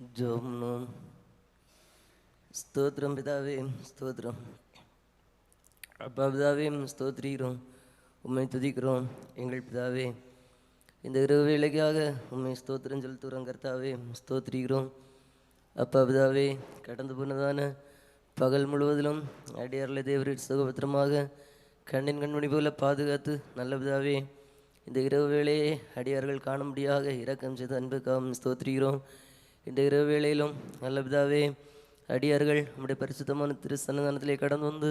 ஜோம்னோம் ஸ்தோத்திரம் பிதாவே ஸ்தோத்திரம் அப்பா பிதாவே ஸ்தோத்திரிக்கிறோம் உம்மை துதிக்கிறோம் எங்கள் பிதாவே இந்த இரவு வேலைக்காக உம்மை ஸ்தோத்திரம் செலுத்துகிறோம் கர்த்தாவே ஸ்தோத்திரிக்கிறோம் அப்பா பிதாவே கடந்து போனதான பகல் முழுவதிலும் அடியாரில் தேவரின் சுகபத்திரமாக கண்ணின் கண்மணி போல பாதுகாத்து நல்ல பிதாவே இந்த இரவு வேலையை அடியார்கள் காணும்படியாக இரக்கம் செய்து அன்புக்காகவும் ஸ்தோத்திரிக்கிறோம் இந்த இரவு வேளையிலும் நல்ல பிதாவே அடியார்கள் நம்முடைய பரிசுத்தமான திரு சன்னதானத்திலே கடந்து வந்து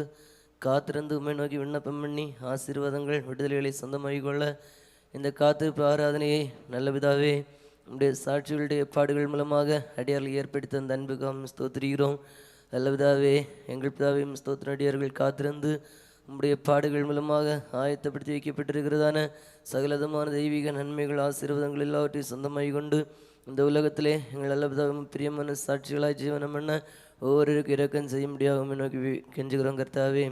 காத்திருந்து உண்மை நோக்கி விண்ணப்பம் பண்ணி ஆசீர்வாதங்கள் விடுதலைகளை சொந்தமாகிக் கொள்ள இந்த காத்திருப்பு ஆராதனையை நல்ல பிதாவே நம்முடைய சாட்சிகளுடைய பாடுகள் மூலமாக அடியார்கள் ஏற்படுத்த அந்த அன்புக்காகவும் ஸ்தோத்திரிகிறோம் நல்ல பிதாவே எங்கள் பிதாவையும் ஸ்தோத்திர அடியார்கள் காத்திருந்து நம்முடைய பாடுகள் மூலமாக ஆயத்தப்படுத்தி வைக்கப்பட்டிருக்கிறதான சகலதமான தெய்வீக நன்மைகள் ஆசீர்வாதங்கள் எல்லாவற்றையும் சொந்தமாகிக் கொண்டு இந்த உலகத்திலே எங்கள் நல்ல பிதாவும் பிரியமான சாட்சிகளாக ஜீவனம் பண்ண ஒவ்வொருவருக்கும் இறக்கம் செய்ய முடியாமல் நோக்கி கெஞ்சுகிறோம் கர்த்தாவே.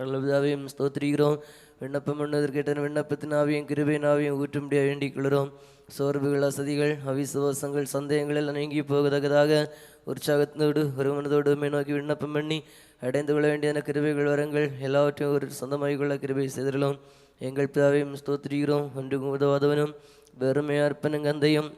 நல்ல பிதாவையும் ஸ்தோத்திரிக்கிறோம். விண்ணப்பம் பண்ணுவதற்கேட்ட விண்ணப்பத்தின் ஆவியும் கிருபையின் ஆவியும் ஊற்ற முடியாது வேண்டிக் கொள்கிறோம். சோர்வுகள் அசதிகள் அவிசுவாசங்கள் சந்தேகங்கள் எல்லாம் நீங்கி போகத்தக்கதாக உற்சாகத்தோடு ஒரு மனதோடு நோக்கி விண்ணப்பம் பண்ணி அடைந்து கொள்ள வேண்டியதான கிருபைகள் வரங்கள் எல்லாவற்றையும் ஒரு சொந்தமாக கொள்ள கிருபை செய்திருக்கிறோம் எங்கள் பிதாவையும் ஸ்தோத்திரிக்கிறோம். ஒன்றுக்கும் உதவாதவனும். வெறுமையார்ப்பனும் கந்தையும்.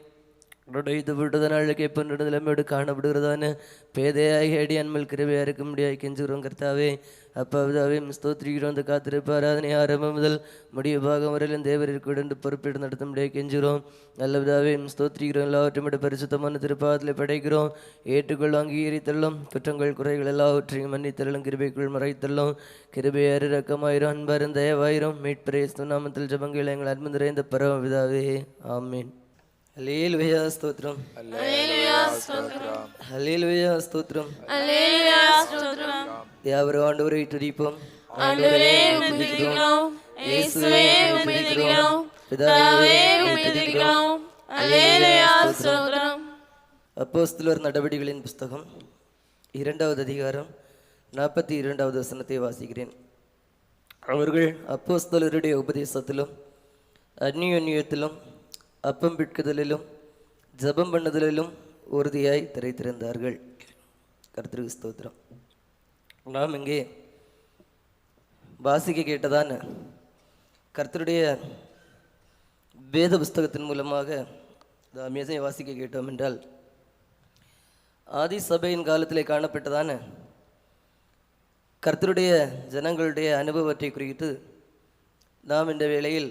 உடைத்து விட்டதனால கேட்பனிடத்திலமோடு காணப்படுகிறதான பேதையாகி அடி அன்மல் கிருபையா இருக்க முடியாது. கெஞ்சுகிறோம் கர்த்தாவே. அப்பாவிதாவே ஸ்தோத்திரிக்கிறோம் அந்த காத்திருப்பு ஆராதனை ஆரம்பம் முதல் முடிய பாகம் வரையிலும் தேவருக்கு உடந்து பொறுப்பேற்று நடத்த முடியாது. கெஞ்சுகிறோம். நல்ல விதாவே ஸ்தோத்திரிக்கிறோம். எல்லாவற்றையும் விட பரிசுத்தமான திருப்பாதத்தில் படைக்கிறோம். ஏற்றுக்கொள் அங்கீகரித்தள்ளும். குற்றங்கள் குறைகள் எல்லாவற்றையும் மன்னித்தள்ளும். கிருபைக்குள் மறைத்தள்ளும். கிருபையாறு ரக்கமாயிரும் அன்பாரும் தயவாயிரும். மீட்பிரேஸ்து நாமத்தில் ஜபங்கள் எங்கள் அன்பு நிறைந்த பரம விதாவே ஆமீன். ஹல்லேலூயா ஸ்தோத்திரம் ஹல்லேலூயா ஸ்தோத்திரம் அல்லேலூயா ஸ்தோத்திரம் யாவரும் ஆண்டவரை துதிப்போம் ஆண்டவரே உம்மை துதிக்கிறோம் இயேசுவே உம்மை துதிக்கிறோம் பிதாவே உம்மை துதிக்கிறோம் அல்லேலூயா ஸ்தோத்திரம் அப்போஸ்தலர் நடவடிக்கைகளின் புஸ்தகம் இரண்டாவது அதிகாரம் நாற்பத்தி இரண்டாவது வசனத்தை வாசிக்கிறேன் அவர்கள் அப்போஸ்தலருடைய உபதேசத்திலும் அந்நியோன்யத்திலும் அப்பம் பிட்குதலிலும் ஜெபம் பண்ணுதலிலும் உறுதியாய் திரைத்திருந்தார்கள். கர்த்தருக்கு ஸ்தோத்திரம். நாம் இங்கே வாசிக்க கேட்டதான கர்த்தருடைய வேத புஸ்தகத்தின் மூலமாக அமேசையை வாசிக்க கேட்டோம் என்றால் ஆதி சபையின் காலத்திலே காணப்பட்டதான கர்த்தருடைய ஜனங்களுடைய அனுபவத்தை குறித்து நாம் இந்த வேளையில்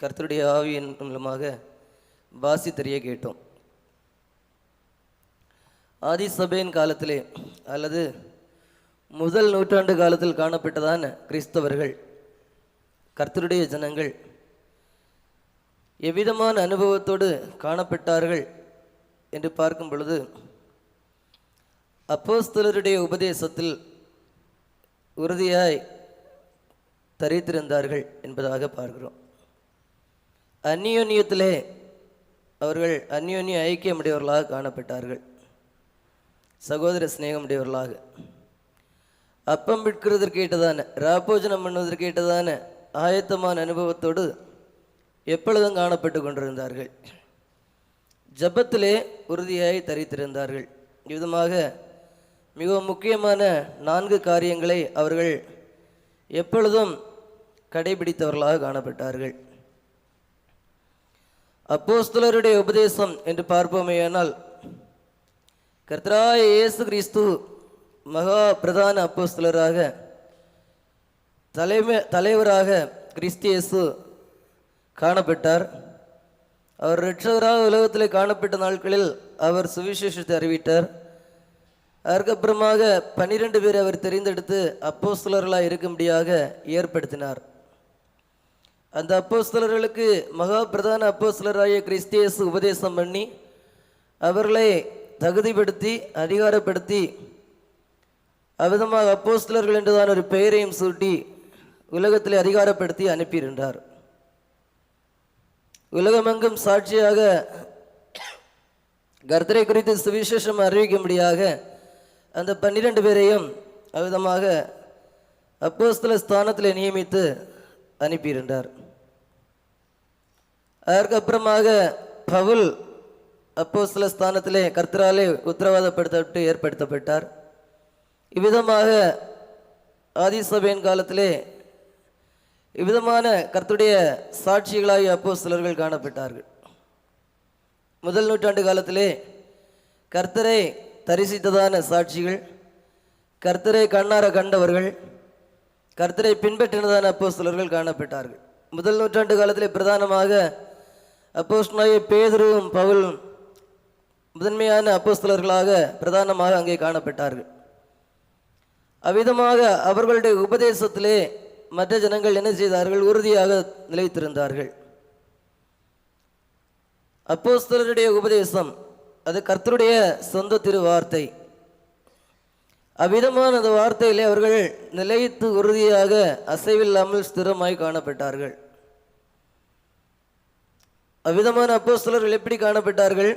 கர்த்தருடைய ஆவியின் மூலமாக வாசித்தறிய கேட்டோம். ஆதி சபையின் காலத்திலே அல்லது முதல் நூற்றாண்டு காலத்தில் காணப்பட்டதான கிறிஸ்தவர்கள் கர்த்தருடைய ஜனங்கள் எவ்விதமான அனுபவத்தோடு காணப்பட்டார்கள் என்று பார்க்கும் பொழுது அப்போஸ்தலருடைய உபதேசத்தில் உறுதியாய் தரித்திருந்தார்கள் என்பதாக பார்க்கிறோம். அந்நியோன்யத்திலே அவர்கள் அந்யோன்ய ஐக்கியமுடையவர்களாக காணப்பட்டார்கள். சகோதர சிநேகமுடையவர்களாக. அப்பம் விற்கிறதற்கு ஏற்றதான ராபோஜனம் பண்ணுவதற்கு ஏற்றதான ஆயத்தமான அனுபவத்தோடு எப்பொழுதும் காணப்பட்டு கொண்டிருந்தார்கள். ஜபத்திலே உறுதியாய் தரித்திருந்தார்கள். விதமாக மிகவும் முக்கியமான நான்கு காரியங்களை அவர்கள் எப்பொழுதும் கடைபிடித்தவர்களாக காணப்பட்டார்கள். அப்போஸ்தலருடைய உபதேசம் என்று பார்ப்போமேயானால் கர்த்தராய இயேசு கிறிஸ்து மகா பிரதான அப்போஸ்தலராக தலைமை தலைவராக கிறிஸ்தியேசு காணப்பட்டார். அவர் ரட்சகராக உலகத்தில் காணப்பட்ட நாட்களில் அவர் சுவிசேஷத்தை அறிவித்தார். அதற்கப்புறமாக பன்னிரெண்டு பேர் அவர் தெரிந்தெடுத்து அப்போஸ்தலர்களாக இருக்கும்படியாக ஏற்படுத்தினார். அந்த அப்போஸ்தலர்களுக்கு மகா பிரதான அப்போஸ்தலராகிய கிறிஸ்தியேசு உபதேசம் பண்ணி அவர்களை தகுதிப்படுத்தி அதிகாரப்படுத்தி அவ்விதமாக அப்போஸ்தலர்கள் என்றுதான் ஒரு பெயரையும் சூட்டி உலகத்தில் அதிகாரப்படுத்தி அனுப்பியிருந்தார். உலகமெங்கும் சாட்சியாக கர்த்தரை குறித்து சுவிசேஷம் அறிவிக்கும்படியாக அந்த பன்னிரண்டு பேரையும் அவ்விதமாக அப்போஸ்தல ஸ்தானத்தில் நியமித்து அனுப்பியிருந்தார். அதற்கப்புறமாக பவுல் அப்போ சில ஸ்தானத்திலே கர்த்தராலே உத்தரவாதப்படுத்தப்பட்டு ஏற்படுத்தப்பட்டார். இவ்விதமாக ஆதிசபையின் காலத்திலே இவ்விதமான கர்த்துடைய சாட்சிகளாகி அப்போ சிலர்கள் காணப்பட்டார்கள். முதல் நூற்றாண்டு காலத்திலே கர்த்தரை தரிசித்ததான சாட்சிகள் கர்த்தரை கண்ணார கண்டவர்கள் கர்த்தரை பின்பற்றினதான அப்போஸ்தலர்கள் காணப்பட்டார்கள். முதல் நூற்றாண்டு காலத்திலே பிரதானமாக அப்போஸ்டனாய பேதரும் பவுலும் முதன்மையான அப்போஸ்தலர்களாக பிரதானமாக அங்கே காணப்பட்டார்கள். அவ்விதமாக அவர்களுடைய உபதேசத்திலே மற்ற ஜனங்கள் என்ன செய்தார்கள்? உறுதியாக நிலைத்திருந்தார்கள். அப்போஸ்தலருடைய உபதேசம் அது கர்த்தருடைய சொந்த திருவார்த்தை. அவ்விதமான அந்த வார்த்தையிலே அவர்கள் நிலைத்து உறுதியாக அசைவில்லாமல் ஸ்திரமாய் காணப்பட்டார்கள். அவ்விதமான அப்போஸ்தலர்கள் எப்படி காணப்பட்டார்கள்?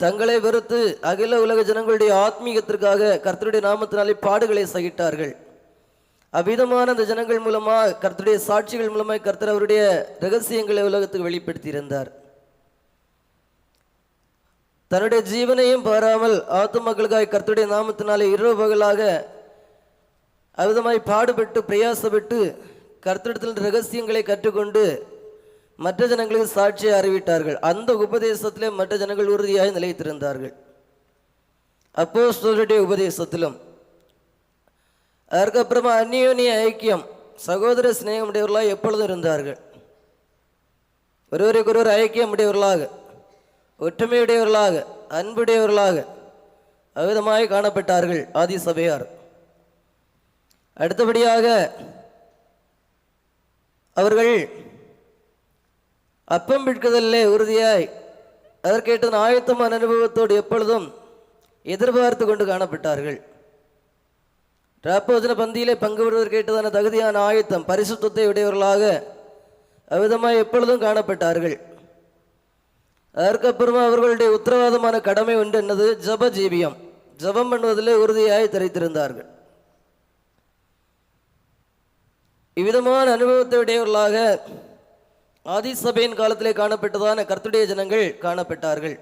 தங்களை வெறுத்து அகில உலக ஜனங்களுடைய ஆத்மீகத்திற்காக கர்த்தருடைய நாமத்தினாலே பாடுகளை சகிட்டார்கள் அவ்விதமான அந்த ஜனங்கள் மூலமாக கர்த்தருடைய சாட்சிகள் மூலமாக கர்த்தர் அவருடைய ரகசியங்களை உலகத்துக்கு வெளிப்படுத்தியிருந்தார். தன்னுடைய ஜீவனையும் பாராமல் ஆத்துமக்களுக்காய் கர்த்துடைய நாமத்தினாலே இரவு பகலாக அவிதமாய் பாடுபட்டு பிரயாசப்பட்டு கர்த்தடத்தில் ரகசியங்களை கற்றுக்கொண்டு மற்ற ஜனங்களுக்கு சாட்சியை அறிவிட்டார்கள் அந்த உபதேசத்திலே மற்ற ஜனங்கள் உறுதியாக நிலைத்திருந்தார்கள். அப்போ சொல்லுடைய உபதேசத்திலும் அதற்கப்புறமா அந்நியோனிய ஐக்கியம் சகோதர சிநேகமுடையவர்களாக எப்பொழுதும் இருந்தார்கள். ஒருவருக்கொருவர் ஐக்கியம் உடையவர்களாக ஒற்றுமையுடையவர்களாக அன்புடையவர்களாக அவ்விதமாய் காணப்பட்டார்கள் ஆதி சபையார் அடுத்தபடியாக அவர்கள் அப்பம் பிற்குதலிலே உறுதியாய் அதற்கேற்ற ஆயத்தமான அனுபவத்தோடு எப்பொழுதும் எதிர்பார்த்து கொண்டு காணப்பட்டார்கள். ராப்போஜன பந்தியிலே பங்கு பெறுவதற்கேற்றதான தகுதியான ஆயத்தம் பரிசுத்தத்தை உடையவர்களாக அவ்விதமாய் எப்பொழுதும் காணப்பட்டார்கள். அதற்கப்புறமா அவர்களுடைய உத்தரவாதமான கடமை உண்டு என்னது? ஜப ஜீவியம் ஜபம் பண்ணுவதிலே உறுதியாய் திரைத்திருந்தார்கள். இவ்விதமான அனுபவத்தை உடையவர்களாக ஆதிசபையின் காலத்திலே காணப்பட்டதான கர்த்துடைய ஜனங்கள் காணப்பட்டார்கள்.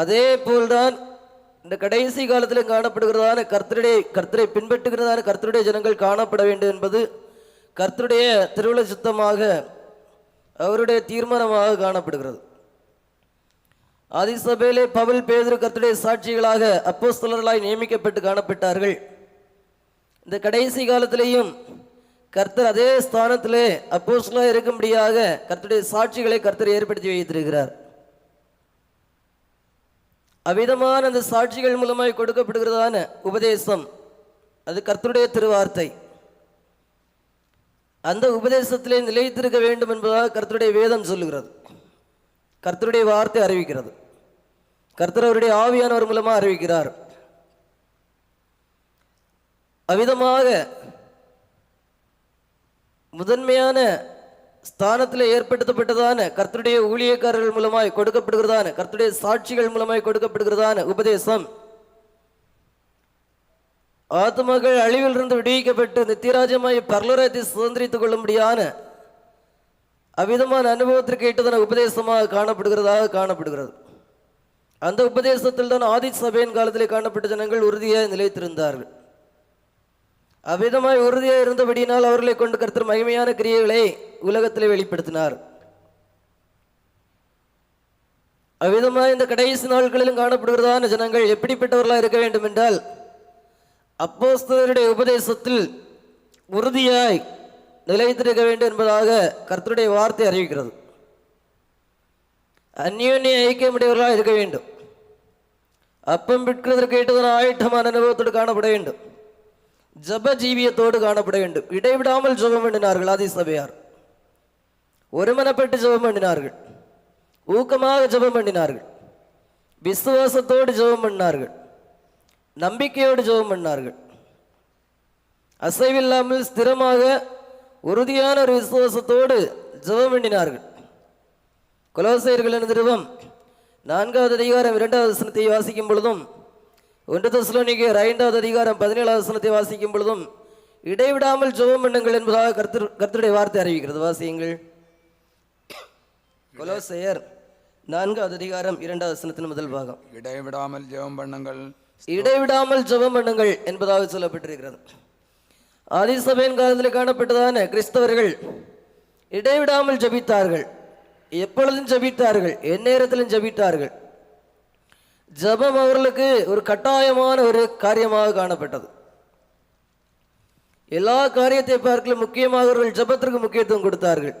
அதே போல்தான் இந்த கடைசி காலத்திலும் காணப்படுகிறதான கர்த்தருடைய கர்த்தரை பின்பற்றுகிறதான கர்த்தருடைய ஜனங்கள் காணப்பட வேண்டும் என்பது கர்த்தருடைய திருவிழ சுத்தமாக அவருடைய தீர்மானமாக காணப்படுகிறது. ஆதிசபையிலே பவுல் பேதுரு கத்துடைய சாட்சிகளாக அப்போஸ்தலர்களாய் நியமிக்கப்பட்டு காணப்பட்டார்கள். இந்த கடைசி காலத்திலேயும் கர்த்தர் அதே ஸ்தானத்திலே அப்போஸ்தலாக இருக்கும்படியாக கர்த்தருடைய சாட்சிகளை கர்த்தர் ஏற்படுத்தி வைத்திருக்கிறார். அவ்விதமான அந்த சாட்சிகள் மூலமாய் கொடுக்கப்படுகிறதான உபதேசம் அது கர்த்தருடைய திருவார்த்தை. அந்த உபதேசத்திலே நிலைத்திருக்க வேண்டும் என்பதாக கர்த்தருடைய வேதம் சொல்லுகிறது. கர்த்தருடைய வார்த்தை அறிவிக்கிறது. கர்த்தர் அவருடைய ஆவியானவர் மூலமாக அறிவிக்கிறார். அவ்விதமாக முதன்மையான ஸ்தானத்தில் ஏற்படுத்தப்பட்டதான கர்த்தருடைய ஊழியக்காரர்கள் மூலமாய் கொடுக்கப்படுகிறதான கர்த்தருடைய சாட்சிகள் மூலமாய் கொடுக்கப்படுகிறதான உபதேசம் ஆத்மகள் அழிவிலிருந்து விடுவிக்கப்பட்டு நித்தியராஜமாய் பரலோரத்தை சுதந்திரித்துக் கொள்ளும்படியான அவ்விதமான அனுபவத்திற்கு ஏற்றதான உபதேசமாக காணப்படுகிறதாக காணப்படுகிறது. அந்த உபதேசத்தில் தான் ஆதி சபையின் காலத்தில் காணப்பட்ட ஜனங்கள் உறுதியாக நிலைத்திருந்தார்கள். அவ்விதமாய் உறுதியாக இருந்தபடியினால் அவர்களை கொண்டு கருத்தர் மகிமையான கிரியைகளை உலகத்தில் வெளிப்படுத்தினார். அவ்விதமாக இந்த கடைசி நாட்களிலும் காணப்படுகிறதான ஜனங்கள் எப்படிப்பட்டவர்களாக இருக்க வேண்டும் என்றால் அப்போஸ்தலருடைய உபதேசத்தில் உறுதியாய் நிலைத்திருக்க வேண்டும் என்பதாக கர்த்தருடைய வார்த்தை அறிவிக்கிறது. அந்யோன்ய ஐக்கியமுடையவர்களாக இருக்க வேண்டும். அப்பம் விற்கிறதற்கு ஏற்றதான ஆயிட்டமான அனுபவத்தோடு காணப்பட வேண்டும். ஜப ஜீவியத்தோடு காணப்பட வேண்டும். இடைவிடாமல் ஜபம் பண்ணினார்கள் ஆதி சபையார் ஒருமனப்பட்டு ஜபம் பண்ணினார்கள் ஊக்கமாக ஜெபம் பண்ணினார்கள் விசுவாசத்தோடு ஜெபம் பண்ணினார்கள் நம்பிக்கையோடு ஜெபம் பண்ணார்கள். அசைவில்லாமல் ஸ்திரமாக உறுதியான ஒரு விசுவாசத்தோடு ஜெபம் பண்ணினார்கள். குலோசையர்களின் திருவம் நான்காவது அதிகாரம் இரண்டாவது வசனத்தை வாசிக்கும் பொழுதும் ஒன்று தசுலோனிக்கர் ஐந்தாவது அதிகாரம் பதினேழாவது வசனத்தை வாசிக்கும் பொழுதும் இடைவிடாமல் ஜெபம் பண்ணுங்கள் என்பதாக கருத்து கர்த்தருடைய வார்த்தை அறிவிக்கிறது. வாசியுங்கள். கொலோசையர் நான்காவது அதிகாரம் இரண்டாவது வசனத்தின் முதல் பாகம். இடைவிடாமல் ஜெபம் பண்ணுங்கள். இடைவிடாமல் ஜபம் பண்ணுங்கள் என்பதாக சொல்லப்பட்டிருக்கிறது. ஆதிசபையின் காலத்தில் காணப்பட்டதான கிறிஸ்தவர்கள் இடைவிடாமல் ஜபித்தார்கள். எப்பொழுதும் ஜபித்தார்கள் எந்நேரத்திலும் ஜபித்தார்கள். ஜெபம் அவர்களுக்கு ஒரு கட்டாயமான ஒரு காரியமாக காணப்பட்டது. எல்லா காரியத்தை பார்க்கலும் முக்கியமாக அவர்கள் ஜெபத்திற்கு முக்கியத்துவம் கொடுத்தார்கள்.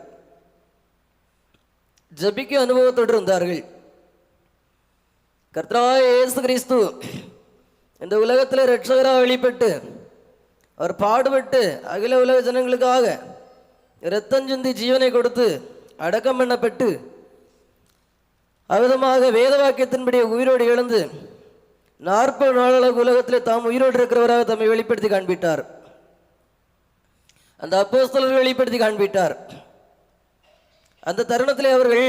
ஜெபிக்க அனுபவத்தோடு இருந்தார்கள். கர்த்தராய இயேசு கிறிஸ்து இந்த உலகத்தில் ரட்சகராக வெளிப்பட்டு அவர் பாடுபட்டு அகில உலக ஜனங்களுக்காக இரத்தம் சிந்தி ஜீவனை கொடுத்து அடக்கம் பண்ணப்பட்டு அவிதமாக வேத வாக்கியத்தின்படி உயிரோடு எழுந்து நாற்பது நாளளவு உலகத்தில் தாம் உயிரோடு இருக்கிறவராக தம்மை வெளிப்படுத்தி காண்பிட்டார் அந்த அப்போஸ்தலர்கள் வெளிப்படுத்தி காண்பிட்டார் அந்த தருணத்திலே அவர்கள்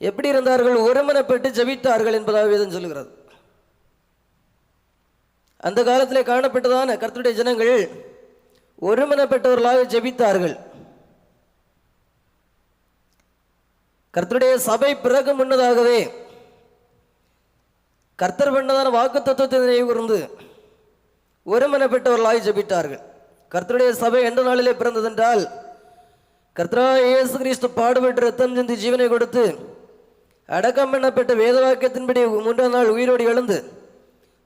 எப்படி இருந்தார்கள்? ஒருமனப்பட்டு ஜபித்தார்கள் என்பதாக வேதம் சொல்கிறது. அந்த காலத்திலே காணப்பட்டதான கர்த்தருடைய ஜனங்கள் ஒருமனப்பட்டவர்களாக ஜெபித்தார்கள். கர்த்தருடைய சபை பிறகு முன்னதாகவே கர்த்தர் பண்ணதான வாக்கு தத்துவத்தை நினைவு கூர்ந்து ஒருமனப்பட்டவர்களாய் ஜெபித்தார்கள். கர்த்தருடைய சபை எந்த நாளிலே பிறந்ததென்றால் கர்த்தரா இயேசு கிறிஸ்து பாடுபட்டு ரத்தம் சிந்தி ஜீவனை கொடுத்து அடக்கம் பண்ணப்பட்ட வேத வாக்கியத்தின்படி மூன்றாம் நாள் உயிரோடு எழுந்து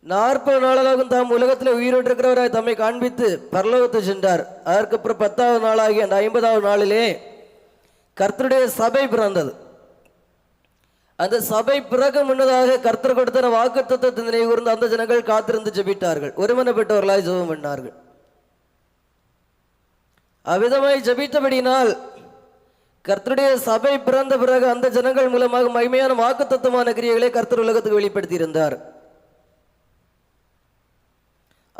நாற்பது நாளாகவும் தாம் உலகத்தில் உயிரோடு இருக்கிறவராய் தம்மை காண்பித்து பரலோகத்தை சென்றார். அதற்கப்புறம் பத்தாவது நாளாகி அந்த ஐம்பதாவது நாளிலே கர்த்தருடைய சபை பிறந்தது. அந்த சபை பிறகு முன்னதாக கர்த்தர் கொடுத்த வாக்கு தத்துவத்தை நினைவு கூர்ந்து அந்த ஜனங்கள் காத்திருந்து ஜெபித்தார்கள். ஒருமனப்பட்டவர்களாய் ஜெபம் பண்ணார்கள். அவ்விதமாய் ஜெபித்தபடியினால் கர்த்தருடைய சபை பிறந்த பிறகு அந்த ஜனங்கள் மூலமாக மகிமையான வாக்குத்தத்தமான கிரியைகளை கர்த்தர் உலகத்துக்கு வெளிப்படுத்தி இருந்தார்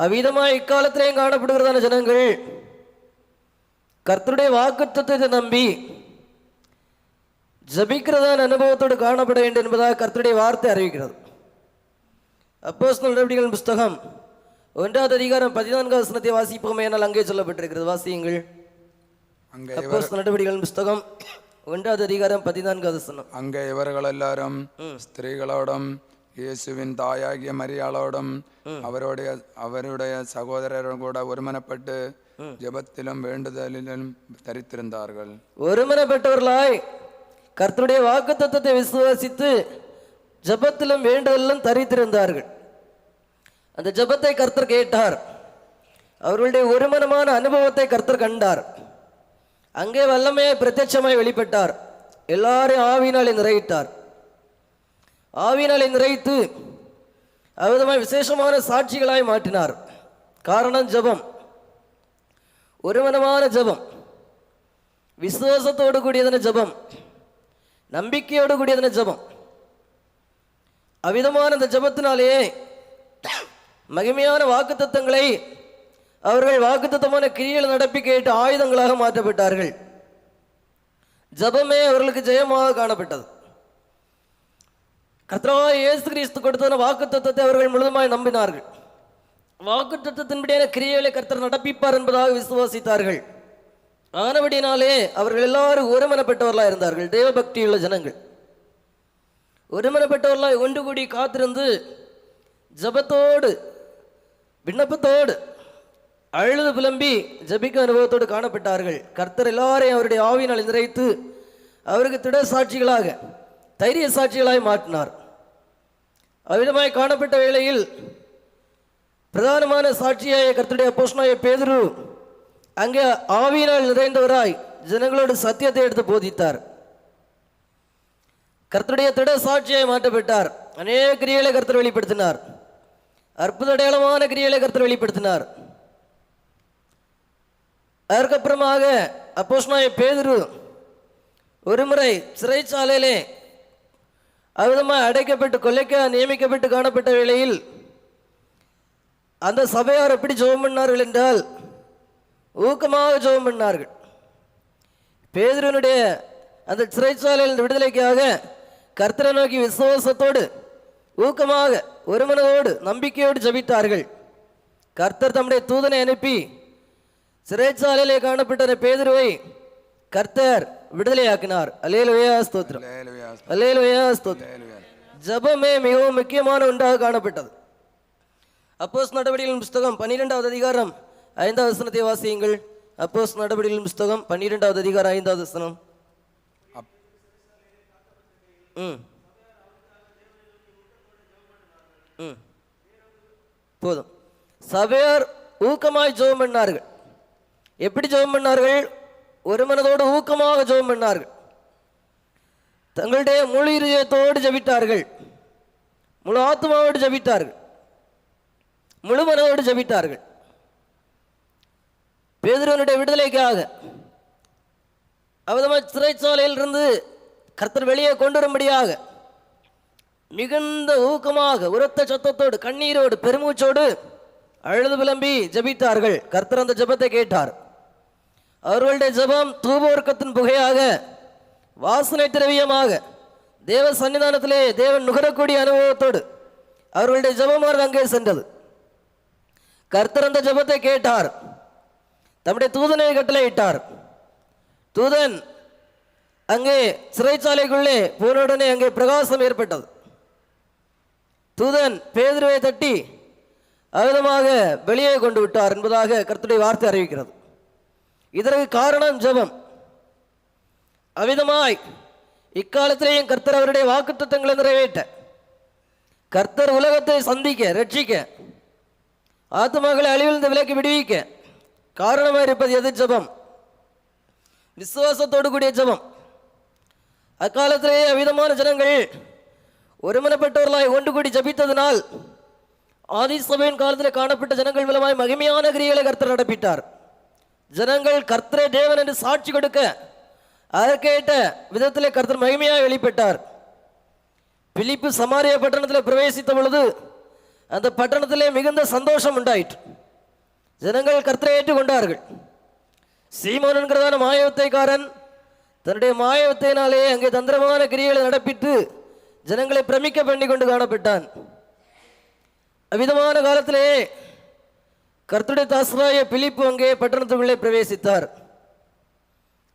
அவ்விதமாய் இக்காலத்திலேயும் காணப்படுகிறதான ஜனங்கள் கர்த்தருடைய வாக்குத்தத்தத்தை நம்பி ஜபிக்கிறதான அனுபவத்தோடு காணப்பட வேண்டும் என்பதாக கர்த்தருடைய வார்த்தை அறிவிக்கிறது. அப்போஸ்தலர் நடவடிக்கைகள் புஸ்தகம் ஒன்றாவது அதிகாரம் பதினான்காவது வசனத்தை வாசிப்போமே என்னால் அங்கே சொல்லப்பட்டிருக்கிறது. வாசியுங்கள். அங்கே அப்போஸ்தலர் நடவடிக்கைகள் புஸ்தகம் ஒன்றாவது அதிகாரம் பதினான்காவது வசனம். அங்கே இவர்கள் எல்லாரும் ஸ்திரீகளோடும் இயேசுவின் தாயாகிய மரியாளோடும் அவருடைய அவருடைய சகோதரரும் கூட ஒருமனப்பட்டு ஜெபத்திலும் வேண்டுதலிலும் தரித்திருந்தார்கள். ஒருமனப்பட்டவர்களாய் கர்த்தருடைய வாக்கு தத்துவத்தை விசுவாசித்து ஜபத்திலும் வேண்டுதலிலும் தரித்திருந்தார்கள். அந்த ஜபத்தை கர்த்தர் கேட்டார். அவர்களுடைய ஒருமனமான அனுபவத்தை கர்த்தர் கண்டார். அங்கே வல்லமையை பிரத்யட்சமாய் வெளிப்பட்டார். எல்லாரையும் ஆவினாலே நிறையிட்டார். ஆவினாலே நிறைத்து அவ்விதமாய் விசேஷமான சாட்சிகளாய் மாற்றினார். காரணம் ஜெபம். ஒருமனமான ஜெபம். விசுவாசத்தோடு கூடியதான ஜெபம். நம்பிக்கையோடு கூடியதான ஜெபம். அவ்விதமான அந்த ஜெபத்தினாலேயே மகிமையான வாக்குத்தத்தங்களை அவர்கள் வாக்குத்தத்தமான கிரியைகளை நடப்பி கேட்டு ஆயுதங்களாக மாற்றப்பட்டார்கள். ஜெபமே அவர்களுக்கு ஜெயமாக காணப்பட்டது. கர்த்தராக இயேசு கிறிஸ்து கொடுத்தன தத்துவத்தை அவர்கள் முழுதுமாய் நம்பினார்கள். வாக்குத்தத்தின்படியான கிரியைகளை கர்த்தர் நடப்பிப்பார் என்பதாக விசுவாசித்தார்கள். ஆனபடினாலே அவர்கள் எல்லாரும் ஒருமனப்பட்டவர்களாக இருந்தார்கள். தேவபக்தியுள்ள ஜனங்கள். ஒருமனப்பட்டவர்களாய் ஒன்று கூடி காத்திருந்து ஜபத்தோடு விண்ணப்பத்தோடு அழுது புலம்பி ஜபிக்க அனுபவத்தோடு காணப்பட்டார்கள். கர்த்தர் எல்லாரையும் அவருடைய ஆவியினால் நிறைத்து அவருக்கு திட சாட்சிகளாக தைரிய சாட்சிகளாய் மாற்றினார். அவ்விதமாய் காணப்பட்ட வேளையில் பிரதானமான சாட்சியாய கர்த்தருடைய போஷனாய பேதுரு அங்கே ஆவியினால் நிறைந்தவராய் ஜனங்களோடு சத்தியத்தை எடுத்து போதித்தார். கர்த்தருடைய திட சாட்சியாய் மாற்றப்பட்டார். அநேக கிரியைகளை கர்த்தர் வெளிப்படுத்தினார். அற்புத அடையாளமான கிரியைகளை கர்த்தர் வெளிப்படுத்தினார். அதற்கப்புறமாக அப்போஸ்தலனாய பேதுரு ஒருமுறை சிறைச்சாலையிலே அவ்விதமாக அடைக்கப்பட்டு கொலைக்க நியமிக்கப்பட்டு காணப்பட்ட வேளையில் அந்த சபையார் எப்படி ஜெபம் பண்ணார்கள் என்றால் ஊக்கமாக ஜெபம் பண்ணார்கள். பேதுருவனுடைய அந்த சிறைச்சாலையில் விடுதலைக்காக கர்த்தரை நோக்கி விசுவாசத்தோடு ஊக்கமாக ஒருமனதோடு நம்பிக்கையோடு ஜபித்தார்கள். கர்த்தர் தம்முடைய தூதனை அனுப்பி சிறைச்சாலையிலே காணப்பட்ட பேதுருவை கர்த்தர் விடுதலையாக்கினார். அல்லேலுயா ஸ்தோத்திரம். அல்லேலுயா ஸ்தோத்திரம். ஜெபமே மிகவும் முக்கியமான ஒன்றாக காணப்பட்டது. அப்போஸ் நடவடிக்கைகளின் புஸ்தகம் பன்னிரெண்டாவது அதிகாரம் ஐந்தாவது வசனத்தை வாசியுங்கள். அப்போஸ் நடவடிக்கைகளின் புஸ்தகம் பன்னிரெண்டாவது அதிகாரம் ஐந்தாவது வசனம். ம். ம். போதும். சபையார் ஊக்கமாய் ஜெபம் பண்ணார்கள். எப்படி ஜெபம் பண்ணார்கள்? ஒரு மனதோடு ஊக்கமாக ஜெபம் பண்ணார்கள். தங்களுடைய முழு இதயத்தோடு ஜபித்தார்கள். முழு ஆத்மாவோடு ஜபித்தார்கள். முழு மனதோடு ஜபித்தார்கள். பேதுருவனுடைய விடுதலைக்காக அவதமா சிறைச்சாலையிலிருந்து கர்த்தர் வெளியே கொண்டு வரும்படியாக மிகுந்த ஊக்கமாக உரத்த சத்தத்தோடு கண்ணீரோடு பெருமூச்சோடு அழுது விளம்பி ஜபித்தார்கள். கர்த்தர் அந்த ஜெபத்தை கேட்டார். அவர்களுடைய ஜெபம் தூபவர்க்கத்தின் புகையாக வாசனை திரவியமாக தேவ சன்னிதானத்திலே தேவன் நுகரக்கூடிய அனுபவத்தோடு அவர்களுடைய ஜெபமானது அங்கே சென்றது. கர்த்தர் அந்த ஜெபத்தை கேட்டார். தம்முடைய தூதனை கட்டளையிட்டார். தூதன் அங்கே சிறைச்சாலைக்குள்ளே போனவுடனே அங்கே பிரகாசம் ஏற்பட்டது. தூதன் பேதுருவை தட்டி அவிதமாக வெளியே கொண்டு விட்டார் என்பதாக கர்த்தருடைய வார்த்தை அறிவிக்கிறது. இதற்கு காரணம் ஜெபம். அவிதமாய் இக்காலத்திலேயும் கர்த்தர் அவருடைய வாக்கு திட்டங்களை நிறைவேற்ற. கர்த்தர் உலகத்தை சந்திக்க ரட்சிக்க ஆத்மாக்களை அழிவிலிருந்து விலக்கி விடுவிக்க காரணமாக இருப்பது எது ஜெபம்? விசுவாசத்தோடு கூடிய ஜெபம். அக்காலத்திலேயே அவிதமான ஜனங்கள் ஒருமனப்பட்டவர்களாய் ஒன்று கூடி ஜபித்ததினால் ஆதி சபையின் காலத்தில் காணப்பட்ட ஜனங்கள் மூலமாய் மகிமையான கிரியைகளை கர்த்தர் நடப்பிட்டார். ஜனங்கள் கர்த்தரே தேவன் என்று சாட்சி கொடுக்க அதற்கேட்ட விதத்தில் கர்த்தர் மகிமையாக வெளிப்பட்டார். பிலிப்பு சமாரிய பட்டணத்தில் பிரவேசித்த பொழுது அந்த பட்டணத்திலே மிகுந்த சந்தோஷம் உண்டாயிற்று. ஜனங்கள் கர்த்தரை ஏற்றுக்கொண்டார்கள். சீமான் என்கிறதான மாயவத்தைக்காரன் தன்னுடைய மாயவத்தையினாலே அங்கே தந்திரமான கிரியைகளை நடப்பித்து ஜனங்களை பிரமிக்க பண்ணி கொண்டு காணப்பட்டான். அவ்விதமான காலத்திலே கர்த்தருடைய தாசராய பிலிப்பு அங்கே பட்டணத்துக்குள்ளே பிரவேசித்தார்.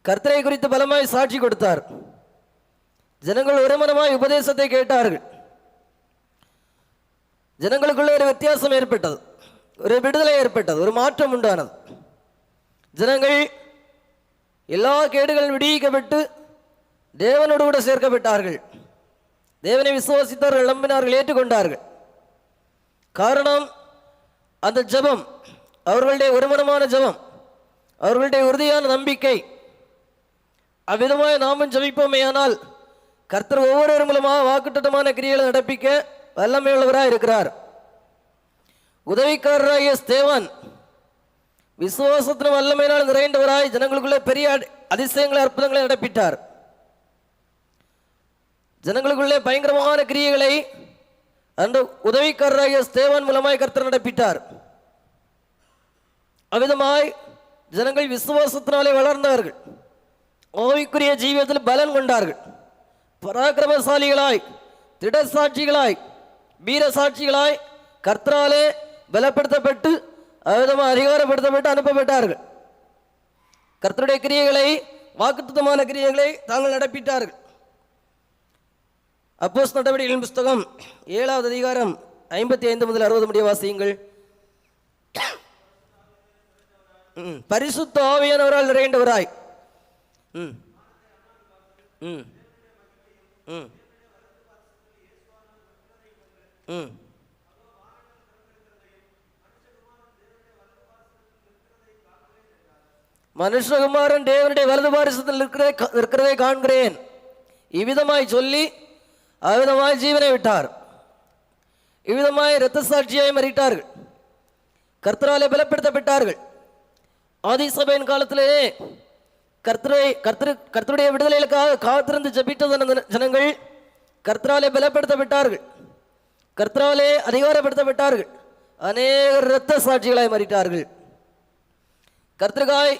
கர்த்தரை குறித்து பலமாய் சாட்சி கொடுத்தார். ஜனங்கள் ஒருமனமாய் உபதேசத்தை கேட்டார்கள். ஜனங்களுக்குள்ள ஒரு வித்தியாசம் ஏற்பட்டது. ஒரு விடுதலை ஏற்பட்டது. ஒரு மாற்றம் உண்டானது. ஜனங்கள் எல்லா கேடுகளும் விடுவிக்கப்பட்டு தேவனோடு கூட சேர்க்கப்பட்டார்கள். தேவனை விசுவாசித்தார்கள் நம்பினார்கள் ஏற்றுக்கொண்டார்கள். காரணம் அந்த ஜெபம் அவர்களுடைய ஒருமனமான ஜெபம் அவர்களுடைய உறுதியான நம்பிக்கை. அவ்விதமாய் நாமும் ஜபிப்போமேயானால் கர்த்தர் ஒவ்வொருவர் மூலமாக வாக்குத்தத்தமான கிரியைகளை நடப்பிக்க வல்லமையுள்ளவராக இருக்கிறார். உதவிக்காரராகிய ஸ்தேவான் விசுவாசத்தின் வல்லமையினால் நிறைந்தவராய் ஜனங்களுக்குள்ளே பெரிய அதிசயங்களை அற்புதங்களை நடப்பிட்டார். ஜனங்களுக்குள்ளே பயங்கரமான கிரியைகளை அந்த உதவிக்காரராகிய ஸ்தேவான் மூலமாய் கர்த்தர் நடப்பிட்டார். அவ்விதமாய் ஜனங்கள் விசுவாசத்தினாலே வளர்ந்தார்கள். ஓவிக்குரிய ஜீவியத்தில் பலன் கொண்டார்கள். பராக்கிரமசாலிகளாய் திடசாட்சிகளாய் வீர சாட்சிகளாய் கர்த்தராலே பலப்படுத்தப்பட்டு அவ்விதமாக அதிகாரப்படுத்தப்பட்டு அனுப்பப்பட்டார்கள். கர்த்தருடைய கிரியைகளை வாக்குத்தமான கிரியைகளை தாங்கள் நடப்பிட்டார்கள். அப்போஸ் நடவடிக்கைகளின் புஸ்தகம் ஏழாவது அதிகாரம் ஐம்பத்தி ஐந்து முதல் அறுபது முடிய வாசியுங்கள். பரிசுத்த ஆவியானவரால் நிறைந்தவராய் ம் ம் ம் ம். மனுஷகுமாரன் தேவனுடைய வலது பாரிசத்தில் இருக்கிறதை இருக்கிறதை காண்கிறேன். இவ்விதமாய் சொல்லி அவ்விதமாய் ஜீவனை விட்டார். இவ்விதமாய் இரத்த சாட்சியாய் மறித்தார்கள் கர்த்தராலே பலப்படுத்தப்பட்டார்கள் ஆதி சபையின் காலத்திலேயே கர்த்தரை கர்த்தரு கர்த்தருடைய விடுதலைகளுக்காக காத்திருந்து ஜபித்த ஜனங்கள் கர்த்தராலே பலப்படுத்தப்பட்டார்கள் கர்த்தராலே அதிகாரப்படுத்தப்பட்டார்கள் அநேக இரத்த சாட்சிகளாய் மறித்தார்கள் கர்த்தருக்காய்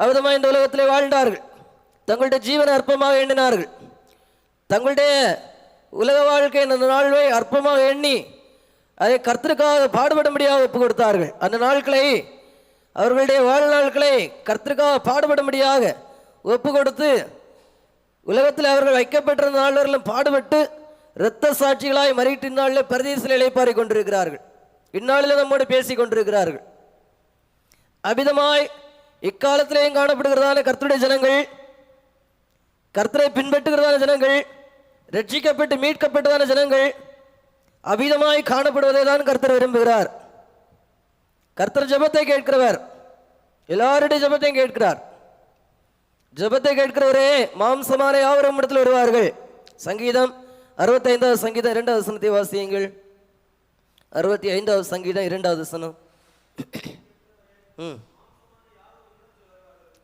அவிதமாய் இந்த உலகத்திலே வாழ்ந்தார்கள் தங்களுடைய ஜீவனை அற்பமாக எண்ணினார்கள் தங்களுடைய உலக வாழ்க்கை அந்த நாள்வை அற்பமாக எண்ணி அதை கர்த்தருக்காக பாடுபடும்படியாக ஒப்பு கொடுத்தார்கள் அந்த நாட்களை அவர்களுடைய வாழ்நாட்களை கர்த்தருக்காக பாடுபடும்படியாக ஒப்பு கொடுத்து உலகத்தில் அவர்கள் வைக்கப்பட்டிருந்த நாள்வர்களும் பாடுபட்டு இரத்த சாட்சிகளாய் மறியிட்டு இந்நாளில் பிரதேசத்தில் இளைப்பாறை கொண்டிருக்கிறார்கள். இந்நாளில் நம்மோடு பேசிக் கொண்டிருக்கிறார்கள். அபிதமாய் இக்காலத்திலேயும் காணப்படுகிறதான கர்த்தருடைய ஜனங்கள் கர்த்தரை பின்பற்றுகிறதான ஜனங்கள் ரட்சிக்கப்பட்டு மீட்கப்பட்டதான ஜனங்கள் அபிதமாய் காணப்படுவதை தான் கர்த்தர் விரும்புகிறார். கர்த்தர் ஜெபத்தை கேட்கிறவர். எல்லாருடைய ஜெபத்தையும் கேட்கிறார். ஜெபத்தை கேட்கிறவரே மாம்சமான யாவரும் இடத்தில் வருவார்கள். சங்கீதம் அறுபத்தைந்தாவது சங்கீதம் இரண்டாவது சனத்தை வாசியுங்கள். அறுபத்தி ஐந்தாவது சங்கீதம் இரண்டாவது சனம் ம்.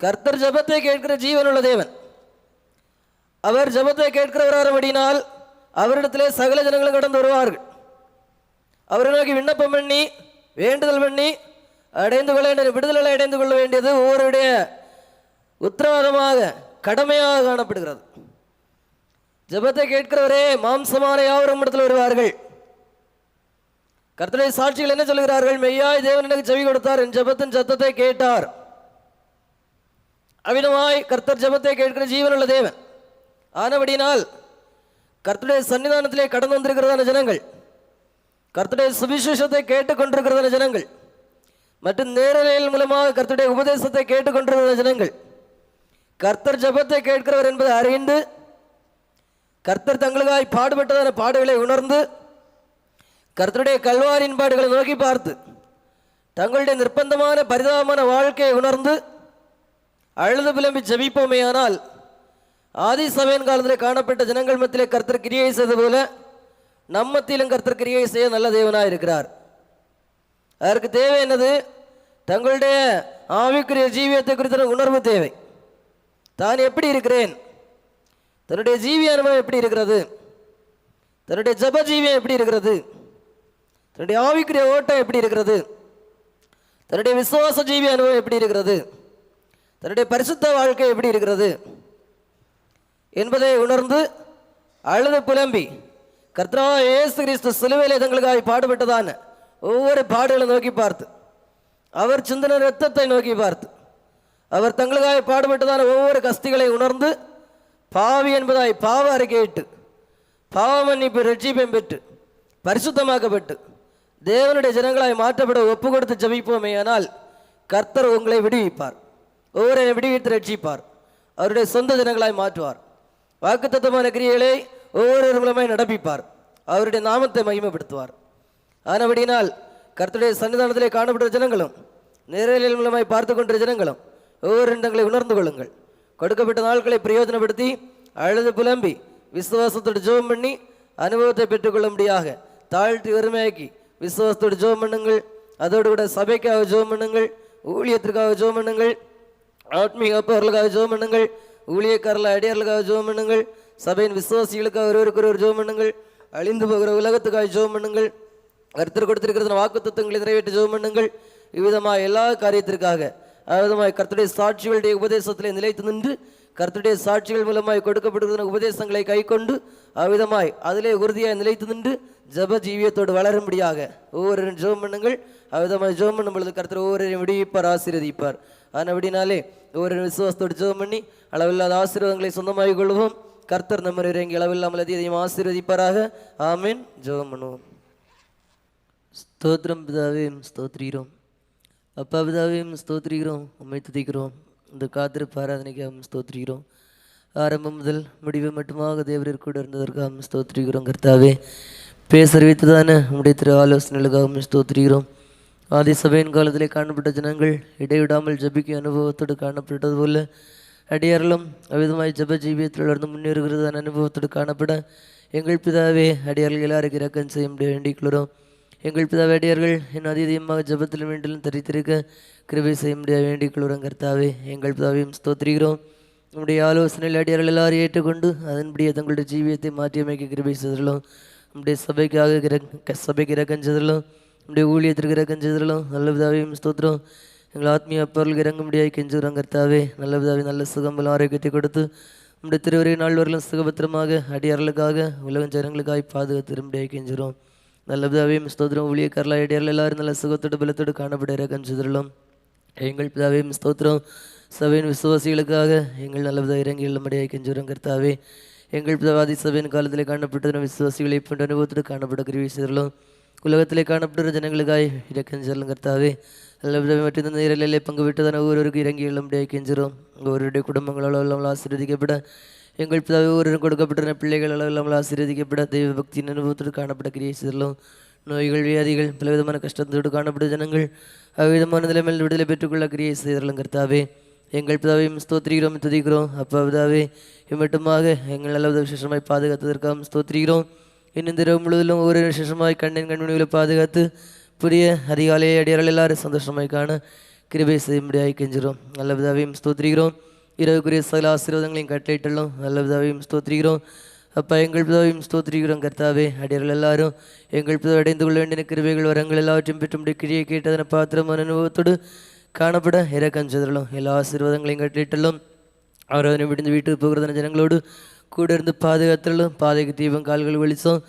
கர்த்தர் ஜெபத்தை கேட்கிற ஜீவனுள்ள தேவன். அவர் ஜெபத்தை கேட்கிறவரானபடினால் அவரிடத்திலே சகல ஜனங்களும் கடந்து வருவார்கள். அவரை நோக்கி விண்ணப்பம் பண்ணி வேண்டுதல் பண்ணி அடைந்து கொள்ள வேண்டிய விடுதலை அடைந்து கொள்ள வேண்டியது ஒவ்வொருடைய உத்தரவாதமாக கடமையாக காணப்படுகிறது. ஜெபத்தை கேட்கிறவரே மாம்சமான யாவரும் இடத்தில் வருவார்கள். கர்த்தருடைய சாட்சிகள் என்ன சொல்கிறார்கள்? மெய்யாய் தேவன் எனக்கு செவி கொடுத்தார் என் ஜெபத்தின் சத்தத்தை கேட்டார். அவிதமாய் கர்த்தர் ஜெபத்தை கேட்கிற ஜீவனுள்ள தேவன். ஆனபடினால் கர்த்தருடைய சன்னிதானத்திலே கடந்து வந்திருக்கிறதான ஜனங்கள் கர்த்தருடைய சுவிசேஷத்தை கேட்டுக்கொண்டிருக்கிறதான ஜனங்கள் மற்றும் நேரலையில் மூலமாக கர்த்தருடைய உபதேசத்தை கேட்டுக்கொண்டிருக்கிற ஜனங்கள். கர்த்தர் ஜெபத்தை கேட்கிறவர் என்பதை அறிந்து கர்த்தர் தங்களுக்காய் பாடுபட்டதான பாடுகளை உணர்ந்து கர்த்தருடைய கல்வாரின் பாடுகளை நோக்கி பார்த்து தங்களுடைய நிர்பந்தமான பரிதாபமான வாழ்க்கையை உணர்ந்து அழுது புலம்பி ஆனால் ஆதி சபையின் காலத்தில் காணப்பட்ட ஜனங்கள் மத்தியிலே கர்த்தர் கிரியை செய்தது போல நம் மத்தியிலும் கர்த்தர் கிரியை செய்ய நல்ல தேவனாக இருக்கிறார். அதற்கு தேவை என்னது? தங்களுடைய ஆவிக்குரிய ஜீவியத்தை குறித்த உணர்வு தேவை. தான் எப்படி இருக்கிறேன்? தன்னுடைய ஜீவிய அனுபவம் எப்படி இருக்கிறது? தன்னுடைய ஜப ஜீவியம் எப்படி இருக்கிறது? தன்னுடைய ஆவிக்குரிய ஓட்டம் எப்படி இருக்கிறது? தன்னுடைய விசுவாச ஜீவிய அனுபவம் எப்படி இருக்கிறது? தன்னுடைய பரிசுத்த வாழ்க்கை எப்படி இருக்கிறது? என்பதை உணர்ந்து அழுது புலம்பி கர்த்தரா ஏசு கிறிஸ்து சிலுவையில் தங்களுக்காக பாடுபட்டதான ஒவ்வொரு பாடுகளை நோக்கி பார்த்து அவர் சிந்தன ரத்தத்தை நோக்கி பார்த்து அவர் தங்களுக்காக பாடுபட்டதான ஒவ்வொரு கஸ்திகளை உணர்ந்து பாவி என்பதாய் பாவ அறிக்கையிட்டு பாவ மன்னிப்பு ரட்சிப்பம் பெற்று பரிசுத்தமாக்கப்பட்டு தேவனுடைய ஜனங்களாய் மாற்றப்பட ஒப்பு கொடுத்து ஜபிப்போமே ஆனால் கர்த்தர் உங்களை விடுவிப்பார். ஒவ்வொரு விடுவித்து ரட்சிப்பார். அவருடைய சொந்த ஜனங்களாய் மாற்றுவார். வாக்குத்தத்தமான கிரியைகளை ஒவ்வொரு மூலமாய் நடப்பிப்பார். அவருடைய நாமத்தை மகிமைப்படுத்துவார். ஆனபடியினால் கர்த்தருடைய சன்னிதானத்திலே காணப்படுற ஜனங்களும் நேரலில் மூலமாய் பார்த்து கொண்ட ஜனங்களும் ஒவ்வொரு இடங்களை உணர்ந்து கொள்ளுங்கள். கொடுக்கப்பட்ட நாட்களை பிரயோஜனப்படுத்தி அழுது புலம்பி விசுவாசத்தோடு ஜோம் பண்ணி அனுபவத்தை பெற்றுக்கொள்ளும்படியாக தாழ்த்தி வறுமையாக்கி விசுவாசத்தோடு ஜோம் பண்ணுங்கள். அதோடு கூட சபைக்காக ஜோம் பண்ணுங்கள் ஊழியத்திற்காக ஜோம் பண்ணுங்கள் ஆத்மீக அப்பவர்களுக்காக ஜோம் பண்ணுங்கள் ஊழியக்காரர்கள் அடியார்களுக்காக ஜோம் பண்ணுங்கள். சபையின் விசுவாசிகளுக்காக ஒருவருக்கு ஒரு ஜோம் பண்ணுங்கள். அழிந்து போகிற உலகத்துக்காக ஜோம் பண்ணுங்கள். கருத்தர் கொடுத்திருக்கிற வாக்கு தத்துவங்களை நிறைவேற்றி ஜோம் பண்ணுங்கள். இவ்விதமாக எல்லா காரியத்திற்காக அவ்விதமாய் கர்த்தருடைய சாட்சிகளுடைய உபதேசத்திலே நிலைத்து நின்று கர்த்தருடைய சாட்சிகள் மூலமாய் கொடுக்கப்படுகிற உபதேசங்களை கைக்கொண்டு அவ்விதமாய் அதிலே உறுதியாக நிலைத்து நின்று ஜப ஜீவியத்தோடு வளரும்படியாக ஒவ்வொரு ஜோம் பண்ணுங்கள். அவ்விதமாய் ஜோம் பண்ணும் பொழுது கர்த்தர் ஒவ்வொருவரையும் விடுவிப்பார் ஆசீர்வதிப்பார். ஆனால் ஆனபடினாலே ஒவ்வொரு விசுவாசத்தோடு ஜோம் பண்ணி அளவில்லாத ஆசீர்வாதங்களை சொந்தமாகிக் கொள்வோம். கர்த்தர் நம்ம இறங்கி அளவில்லாமல் அதிகம் ஆசீர்வதிப்பாராக. ஆமீன். ஜோம் பண்ணுவோம். ஸ்தோத்திரம் பிதாவையும் ஸ்தோத்ரிகிறோம் அப்பா பிதாவையும் ஸ்தோத்ரிகிறோம் உண்மை துதிக்கிறோம். இந்த காத்திருப்பு ஆராதனைக்காகவும் ஸ்தோத்ரிகிறோம் ஆரம்பம் முதல் முடிவு மட்டுமாக தேவரர் கூட இருந்ததற்காக ஸ்தோத்ரிகிறோம் கர்த்தாவே. பேசறிவித்ததான உடைய திரு ஆலோசனைகளுக்காகவும் ஸ்தோத்ரிகிறோம் ஆதி சபையின் காலத்திலே காணப்பட்ட ஜனங்கள் இடைவிடாமல் ஜபிக்க அனுபவத்தோடு காணப்பட்டது போல அடியார்களும் அவ்விதமாய் ஜப ஜீவியத்தில் வளர்ந்து முன்னேறுகிறதான அனுபவத்தோடு காணப்பட எங்கள் பிதாவே அடியார்கள் எல்லாருக்கும் இறக்கம் செய்ய முடிய வேண்டிக்கொள்கிறோம் எங்கள் பிதாவே அடியார்கள் என் அதிகமாக ஜபத்தில் வேண்டிலும் தரித்திருக்க கிருபை செய்ய முடிய வேண்டிக்கொள்கிறோம் கர்த்தாவே. எங்கள் பிதாவையும் ஸ்தோத்திரிக்கிறோம். நம்முடைய ஆலோசனையில் அடியார்கள் எல்லாரும் ஏற்றுக்கொண்டு அதன்படியே தங்களுடைய ஜீவியத்தை மாற்றியமைக்க கிருபை செய்திடலாம் நம்முடைய சபைக்காக சபைக்கு இறக்கம் செய்திடலாம் நம்முடைய ஊழியத்திற்கிற இறக்கம் செய்திடலாம் நல்ல பிதாவையும் ஸ்தோத்திரம். எங்கள் ஆத்மீய அப்பர்களுக்கு இறங்க முடியாது கெஞ்சுகிறோம் கர்த்தாவே. நல்ல பிதாவை நல்ல சுகம்பலம் ஆரோக்கியத்தை கொடுத்து நம்முடைய திருவரை நால்வர்களும் சுகபத்திரமாக அடியார்களுக்காக உலகம் ஜனங்களுக்காக பாதுகாத்து முடியாது கெஞ்சுகிறோம். நல்ல பிதாவே ஸ்தோத்திரம். ஊழியக்காரலா அடியார்கள் எல்லாரும் நல்ல சுகத்தோடு பலத்தோடு காணப்படுகிற இறக்கம் எங்கள் பிதாவையும் ஸ்தோத்திரம். சபையின் விசுவாசிகளுக்காக எங்கள் நல்லதாக இறங்கி எள்ளும்படியாக கெஞ்சுகிறோம் கர்த்தாவே. எங்கள் பிதவாதி சபையின் காலத்தில் காணப்பட்ட விசுவாசிகளை இப்படி அனுபவத்தோடு காணப்பட்ட கிருவி செய்தலும் உலகத்திலே காணப்படுற ஜனங்களுக்காய் இறக்கஞ்சலும் கர்த்தாவே நல்ல மற்றும் இந்த நேரிலே பங்கு விட்டதான ஒவ்வொருவருக்கு இறங்கி எள்ளும்படியாக கெஞ்சுறோம் ஒவ்வொருடைய குடும்பங்களால் எல்லாம் ஆசீர்வதிக்கப்பட எங்கள் பிதாவே ஒருவரும் கொடுக்கப்பட்ட பிள்ளைகள் எல்லாம் ஆசீர்வதிக்கப்பட தெய்வ பக்தியின் அனுபவத்தோடு காணப்பட கிரியை செய்தலும் நோய்கள் வியாதிகள் பலவிதமான கஷ்டத்தோடு காணப்படும் ஜனங்கள் அவ்விதமான நிலைமையில் விடுதலை பெற்றுக்கொள்ள கிரியை செய்தலும் கர்த்தாவே எங்கள் பிதாவையும் ஸ்தோத்திரிகிறோம் துதிக்கிறோம். அப்பா பிதாவே இம்மட்டுமாக எங்கள் நல்ல விசேஷமாய் பாதுகாத்ததற்காக ஸ்தோத்திரிகிறோம் இன்னும் திரவு முழுவதிலும் ஒவ்வொரு விசேஷமாய் கண்ணின் கண்மணிகளை பாதுகாத்து புரிய அதிகாலையை அடியார்கள் எல்லாரும் சந்தோஷமாய் காண கிருபை செய்யும்படியாய் கெஞ்சிரோம் நல்ல விதாவையும் ஸ்தோத்திரிக்கிறோம். இரவுக்குரிய சகல ஆசீர்வாதங்களையும் கட்டளையிட்டலும் நல்ல விதாவையும் ஸ்தோத்திரிக்கிறோம். அப்போ எங்கள் பிதாவையும் ஸ்தோத்திரிக்கிறோம். கர்த்தாவே அடியார்கள் எல்லாரும் எங்கள் பிதாவை அடைந்து கொள்ள வேண்டிய கிருபைகள் வரங்கள் எல்லாவற்றையும் பெற்றும்படி கிரியை கேட்டதன பாத்திரமான அனுபவத்தோடு காணப்பட இறக்கம் இறக்கஞ்சதலும் எல்லா ஆசீர்வாதங்களையும் கட்டளிட்டலும் அவர் அதனை விடுந்து வீட்டுக்கு போகிறதான ஜனங்களோடு கூட இருந்து பாதுகாத்திரலும் பாதைக்கு தீபம் கால்கள் வெளிச்சம்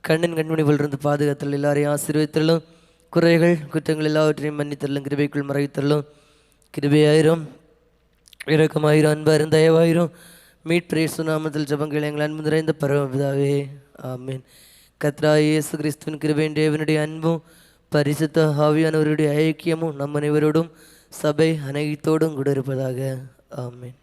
கண்ணன் கண்மணிகள் இருந்து பாதுகாத்தல் எல்லாரையும் ஆசீர்வதித்தலும். குறைகள் குற்றங்கள் எல்லாவற்றையும் மன்னித்தரலும் கிருபைக்குள் மறைத்தரலும். கிருபையாயிரும். இரக்கமாயிரும் அன்பாயிரும் தயவாயிரும். மீட் பிரேசு நாமத்தில் ஜபங்கள் எங்கள் அன்பு நிறைந்த பரமபிதாவே. ஆமீன். கத்ரா இயேசு கிறிஸ்துவின் கிருபையின் தேவனுடைய அன்பும் பரிசுத்த ஆவியானவருடைய ஐக்கியமும் நம் அனைவரோடும் சபை அனைத்தோடும் கூட இருப்பதாக. ஆமீன்.